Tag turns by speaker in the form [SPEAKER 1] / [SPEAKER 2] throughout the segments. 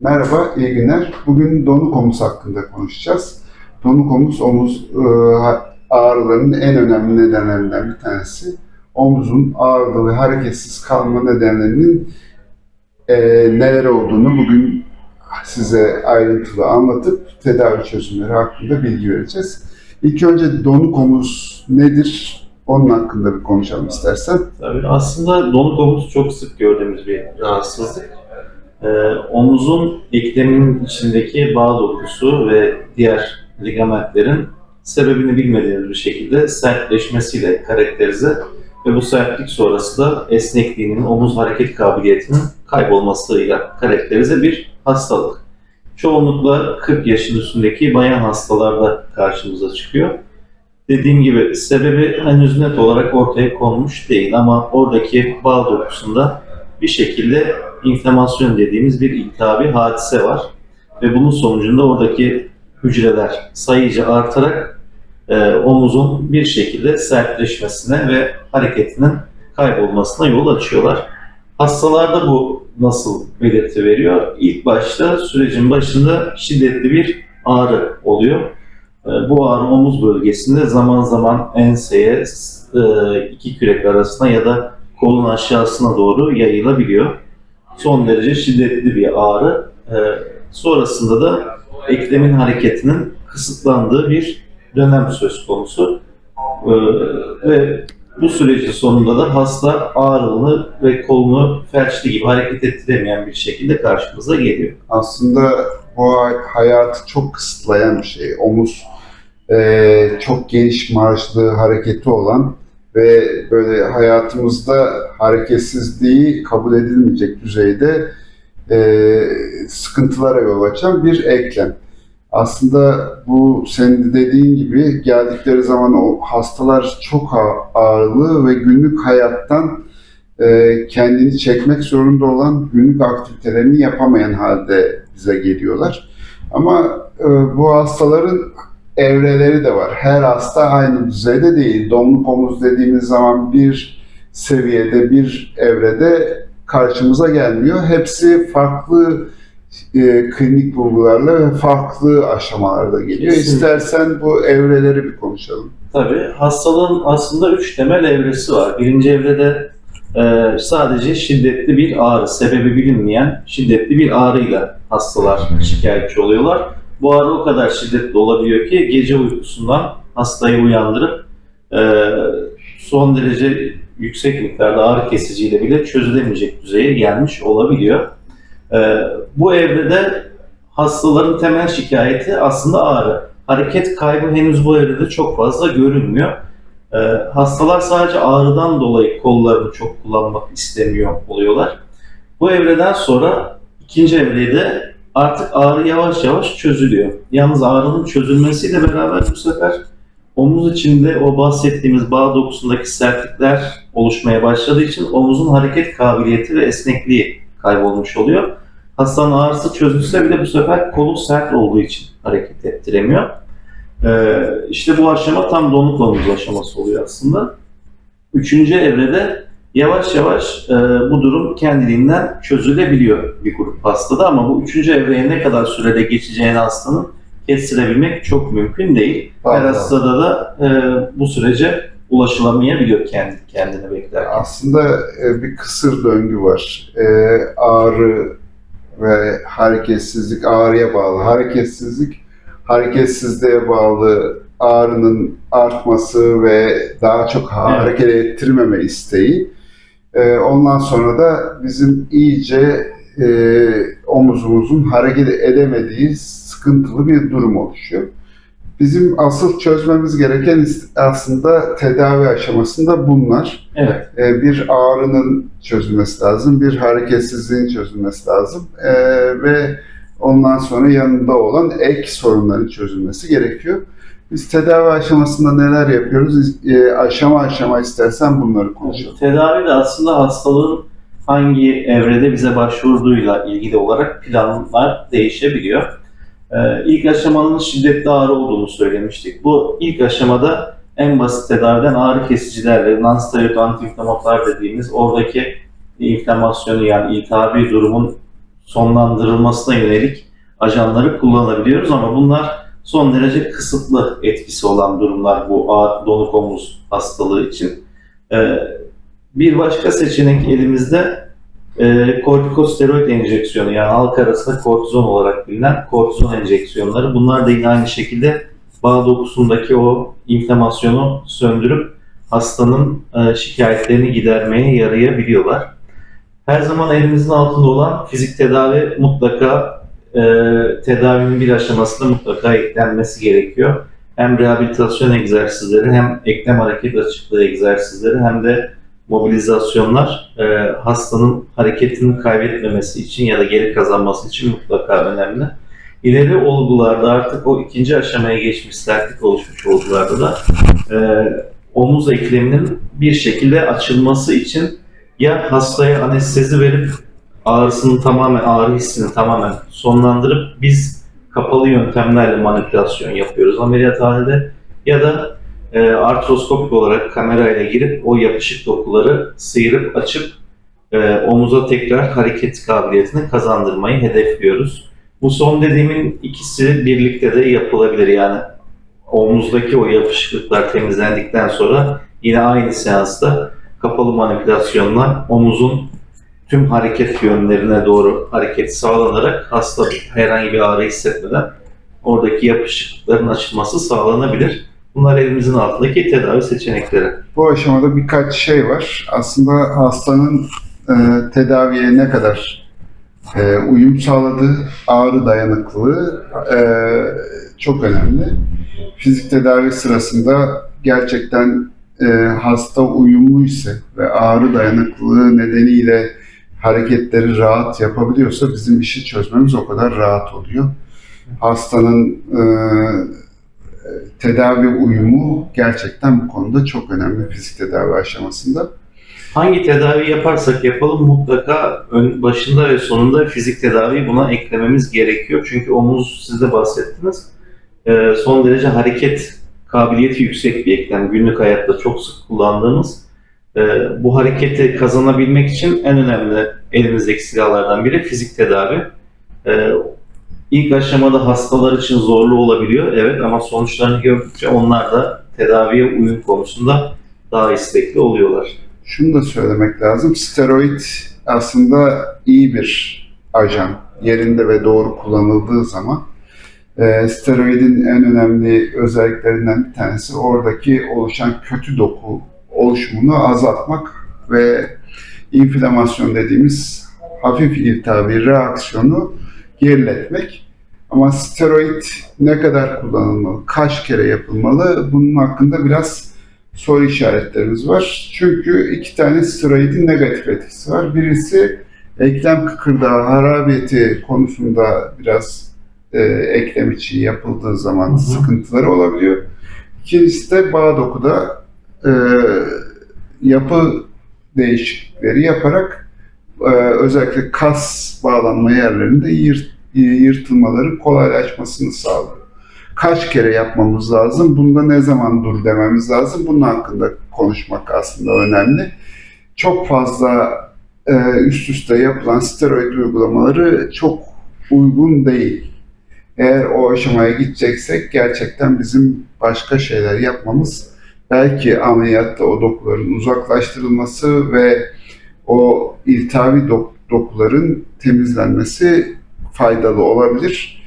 [SPEAKER 1] Merhaba, iyi günler. Bugün donuk omuz hakkında konuşacağız. Donuk omuz, omuz e, ağrılarının en önemli nedenlerinden bir tanesi. Omuzun ağrılı ve hareketsiz kalma nedenlerinin e, neler olduğunu bugün size ayrıntılı anlatıp tedavi çözümleri hakkında bilgi vereceğiz. İlk önce donuk omuz nedir? Onun hakkında bir konuşalım istersen.
[SPEAKER 2] Tabii aslında donuk omuz çok sık gördüğümüz bir rahatsızlık. Ee, omuzun ekleminin içindeki bağ dokusu ve diğer ligamentlerin sebebini bilmediğimiz bir şekilde sertleşmesiyle karakterize ve bu sertlik sonrası da esnekliğinin, omuz hareket kabiliyetinin kaybolmasıyla karakterize bir hastalık. Çoğunlukla 40 yaşın üstündeki bayan hastalarda karşımıza çıkıyor. Dediğim gibi sebebi henüz net olarak ortaya konmuş değil ama oradaki bağ dokusunda bir şekilde inflamasyon dediğimiz bir iltihabi hadise var. Ve bunun sonucunda oradaki hücreler sayıca artarak e, omuzun bir şekilde sertleşmesine ve hareketinin kaybolmasına yol açıyorlar. Hastalarda bu nasıl belirti veriyor? İlk başta sürecin başında şiddetli bir ağrı oluyor. E, Bu ağrı omuz bölgesinde zaman zaman enseye, e, iki kürek arasına ya da kolun aşağısına doğru yayılabiliyor. Son derece şiddetli bir ağrı. E, Sonrasında da eklemin hareketinin kısıtlandığı bir dönem söz konusu. E, Ve bu sürecin sonunda da hasta ağrılı ve kolunu felçli gibi hareket ettiremeyen bir şekilde karşımıza geliyor.
[SPEAKER 1] Aslında bu hayatı çok kısıtlayan bir şey. Omuz e, çok geniş marjlı hareketi olan ve böyle hayatımızda hareketsizliği kabul edilmeyecek düzeyde e, sıkıntılara yol açan bir eklem. Aslında bu senin de dediğin gibi geldikleri zaman o hastalar çok ağ- ağırlı ve günlük hayattan e, kendini çekmek zorunda olan günlük aktivitelerini yapamayan halde bize geliyorlar. Ama e, bu hastaların evreleri de var. Her hasta aynı düzeyde değil. Donluk omuz dediğimiz zaman bir seviyede, bir evrede karşımıza gelmiyor. Hepsi farklı e, klinik bulgularla ve farklı aşamalarda geliyor.
[SPEAKER 2] Kesinlikle.
[SPEAKER 1] İstersen bu evreleri bir konuşalım.
[SPEAKER 2] Tabii hastalığın aslında üç temel evresi var. Birinci evrede e, sadece şiddetli bir ağrı, sebebi bilinmeyen şiddetli bir ağrıyla hastalar şikayetçi oluyorlar. Bu ağrı o kadar şiddetli olabiliyor ki gece uykusundan hastayı uyandırıp e, son derece yüksek miktarda ağrı kesiciyle bile çözülemeyecek düzeye gelmiş olabiliyor. E, bu evrede hastaların temel şikayeti aslında ağrı. Hareket kaybı henüz bu evrede çok fazla görünmüyor. Ee, hastalar sadece ağrıdan dolayı kollarını çok kullanmak istemiyor oluyorlar. Bu evreden sonra ikinci evrede artık ağrı yavaş yavaş çözülüyor. Yalnız ağrının çözülmesiyle beraber bu sefer omuz içinde o bahsettiğimiz bağ dokusundaki sertlikler oluşmaya başladığı için omuzun hareket kabiliyeti ve esnekliği kaybolmuş oluyor. Hastanın ağrısı çözülse bile bu sefer kolu sert olduğu için hareket ettiremiyor. Ee, işte bu aşama tam donuk omuz aşaması oluyor aslında. Üçüncü evrede yavaş yavaş e, bu durum kendiliğinden çözülebiliyor bir grup hastada ama bu üçüncü evreye ne kadar sürede geçeceğini hastanın kestirebilmek çok mümkün değil. Her
[SPEAKER 1] Vallahi.
[SPEAKER 2] hastada da e, bu sürece ulaşılamayabiliyor kendi kendine beklerken.
[SPEAKER 1] Aslında e, bir kısır döngü var. E, ağrı ve hareketsizlik ağrıya bağlı. Hareketsizlik hareketsizliğe bağlı ağrının artması ve daha çok hareket ettirmeme isteği. E, ondan sonra da bizim iyice e, omuzumuzun hareket edemediği sıkıntılı bir durum oluşuyor. Bizim asıl çözmemiz gereken aslında tedavi aşamasında bunlar.
[SPEAKER 2] Evet.
[SPEAKER 1] Ee, bir ağrının çözülmesi lazım, bir hareketsizliğin çözülmesi lazım Ee, ve ondan sonra yanında olan ek sorunların çözülmesi gerekiyor. Biz tedavi aşamasında neler yapıyoruz? Ee, aşama aşama istersen bunları konuşalım.
[SPEAKER 2] Tedavi de aslında hastalığın hangi evrede bize başvurduğuyla ilgili olarak planlar değişebiliyor. Ee, ilk aşamanın şiddetli ağrı olduğunu söylemiştik. Bu ilk aşamada en basit tedaviden ağrı kesicilerle, non-steroid antiinflamatuar dediğimiz oradaki inflamasyonu yani iltihabi durumun sonlandırılmasına yönelik ajanları kullanabiliyoruz ama bunlar son derece kısıtlı etkisi olan durumlar bu ağır donuk omuz hastalığı için. Ee, bir başka seçenek elimizde e, kortikosteroid enjeksiyonu yani halk arasında kortizon olarak bilinen kortizon enjeksiyonları. Bunlar da yine aynı şekilde bağ dokusundaki o inflamasyonu söndürüp hastanın e, şikayetlerini gidermeye yarayabiliyorlar. Her zaman elimizin altında olan fizik tedavi mutlaka e, tedavinin bir aşamasında mutlaka eklenmesi gerekiyor. Hem rehabilitasyon egzersizleri hem eklem hareket açıklığı egzersizleri hem de mobilizasyonlar e, hastanın hareketini kaybetmemesi için ya da geri kazanması için mutlaka önemli. İleri olgularda artık o ikinci aşamaya geçmiş sertlik oluşmuş olgularda da e, omuz ekleminin bir şekilde açılması için ya hastaya anestezi verip ağrısını tamamen, ağrı hissini tamamen sonlandırıp biz kapalı yöntemlerle manipülasyon yapıyoruz ameliyathanede ya da e, artroskopik olarak kamerayla girip o yapışık dokuları sıyırıp açıp e, omuza tekrar hareket kabiliyetini kazandırmayı hedefliyoruz. Bu son dediğimin ikisi birlikte de yapılabilir. Yani omuzdaki o yapışıklıklar temizlendikten sonra yine aynı seansta kapalı manipülasyonla omuzun tüm hareket yönlerine doğru hareket sağlanarak hasta herhangi bir ağrı hissetmeden oradaki yapışıklıkların açılması sağlanabilir. Bunlar elimizin altındaki tedavi seçenekleri.
[SPEAKER 1] Bu aşamada birkaç şey var. Aslında hastanın e, tedaviye ne kadar e, uyum sağladığı, ağrı dayanıklılığı e, çok önemli. Fizik tedavi sırasında gerçekten e, hasta uyumlu ise ve ağrı dayanıklılığı nedeniyle hareketleri rahat yapabiliyorsa bizim işi çözmemiz o kadar rahat oluyor. Hastanın e, tedavi uyumu gerçekten bu konuda çok önemli fizik tedavi aşamasında.
[SPEAKER 2] Hangi tedavi yaparsak yapalım mutlaka ön, başında ve sonunda fizik tedaviyi buna eklememiz gerekiyor. Çünkü omuz siz de bahsettiniz. e, son derece hareket kabiliyeti yüksek bir eklem. Günlük hayatta çok sık kullandığımız. E, bu hareketi kazanabilmek için en önemli elimizdeki silahlardan biri fizik tedavi. E, ilk aşamada hastalar için zorlu olabiliyor. Evet ama sonuçlarını gördükçe onlar da tedaviye uyum konusunda daha istekli oluyorlar.
[SPEAKER 1] Şunu da söylemek lazım. Steroid aslında iyi bir ajan. Yerinde ve doğru kullanıldığı zaman. E, steroidin en önemli özelliklerinden bir tanesi oradaki oluşan kötü doku oluşumunu azaltmak ve inflamasyon dediğimiz hafif iltihabi reaksiyonu geriletmek. Ama steroid ne kadar kullanılmalı, kaç kere yapılmalı bunun hakkında biraz soru işaretlerimiz var. Çünkü iki tane steroidin negatif etkisi var. Birisi eklem kıkırdağı harabiyeti konusunda biraz e, eklem içi yapıldığı zaman
[SPEAKER 2] Hı hı.
[SPEAKER 1] sıkıntıları olabiliyor. İkincisi de bağ dokuda e, yapı değişiklikleri yaparak e, özellikle kas bağlanma yerlerinde yırt, yırtılmaların kolaylaşmasını sağlıyor. Kaç kere yapmamız lazım, bunda ne zaman dur dememiz lazım, bunun hakkında konuşmak aslında önemli. Çok fazla e, üst üste yapılan steroid uygulamaları çok uygun değil. Eğer o aşamaya gideceksek gerçekten bizim başka şeyler yapmamız, belki ameliyatta o dokuların uzaklaştırılması ve o iltihabi dok- dokuların temizlenmesi faydalı olabilir.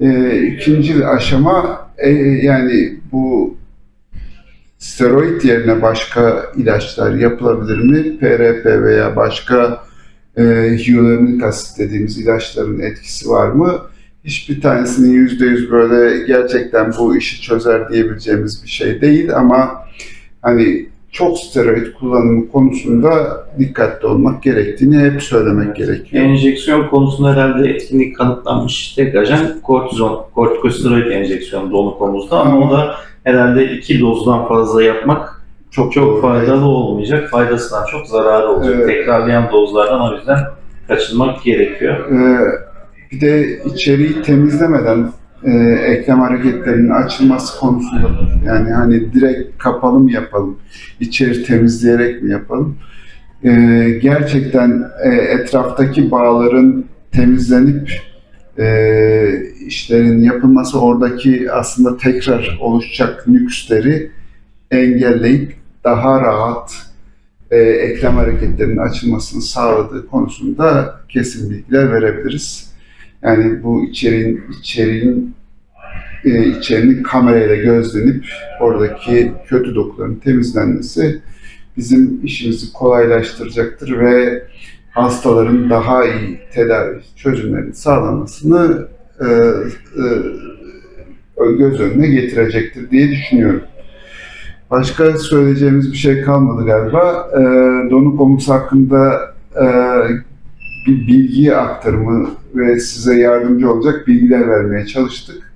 [SPEAKER 1] Ee, ikinci aşama e, yani bu steroid yerine başka ilaçlar yapılabilir mi? PRP veya başka e, hyaluronik asit dediğimiz ilaçların etkisi var mı? Hiçbir tanesinin yüzde yüz böyle gerçekten bu işi çözer diyebileceğimiz bir şey değil ama hani çok steroid kullanımı konusunda dikkatli olmak gerektiğini hep söylemek gerekiyor.
[SPEAKER 2] Enjeksiyon konusunda herhalde etkinlik kanıtlanmış tek ajan kortizon, kortikosteroid enjeksiyonu donuk omuzda ama o da herhalde iki dozdan fazla yapmak
[SPEAKER 1] çok
[SPEAKER 2] çok faydalı olmayacak. Faydasından çok zararı olacak.
[SPEAKER 1] Evet.
[SPEAKER 2] Tekrarlayan dozlardan o yüzden kaçınmak gerekiyor.
[SPEAKER 1] Ee, bir de içeriği temizlemeden e, eklem hareketlerinin açılması konusunda yani hani direkt kapalı mı yapalım, içeri temizleyerek mi yapalım? Ee, gerçekten e, etraftaki bağların temizlenip e, işlerin yapılması oradaki aslında tekrar oluşacak nüksleri engelleyip daha rahat e, eklem hareketlerinin açılmasını sağladığı konusunda kesin bilgiler verebiliriz. Yani bu içeriğin içeriğin e, içerinin kamerayla gözlenip oradaki kötü dokuların temizlenmesi bizim işimizi kolaylaştıracaktır ve hastaların daha iyi tedavi çözümlerini sağlamasını e, e, göz önüne getirecektir diye düşünüyorum. Başka söyleyeceğimiz bir şey kalmadı galiba. E, donuk omuz hakkında e, bir bilgi aktarımı ve size yardımcı olacak bilgiler vermeye çalıştık.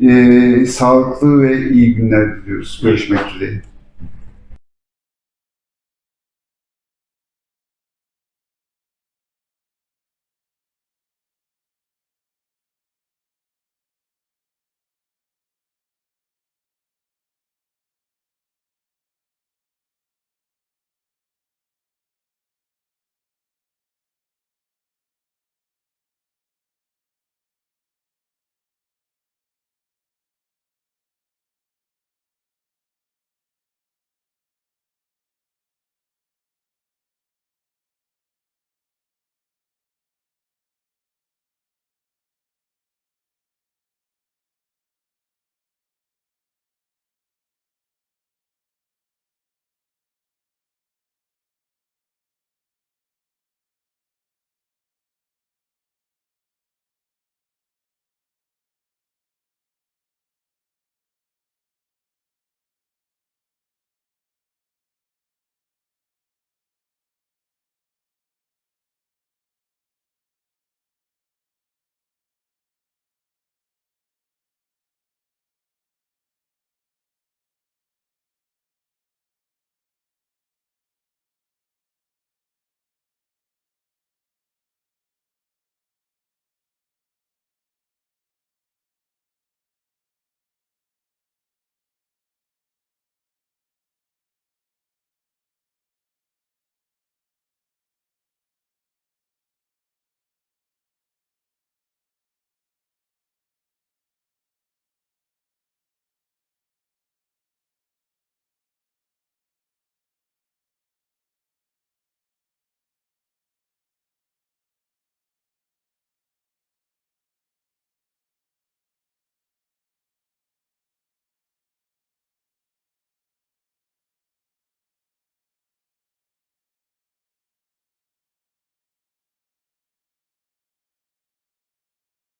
[SPEAKER 1] E, sağlıklı ve iyi günler diliyoruz. Görüşmek dileğiyle.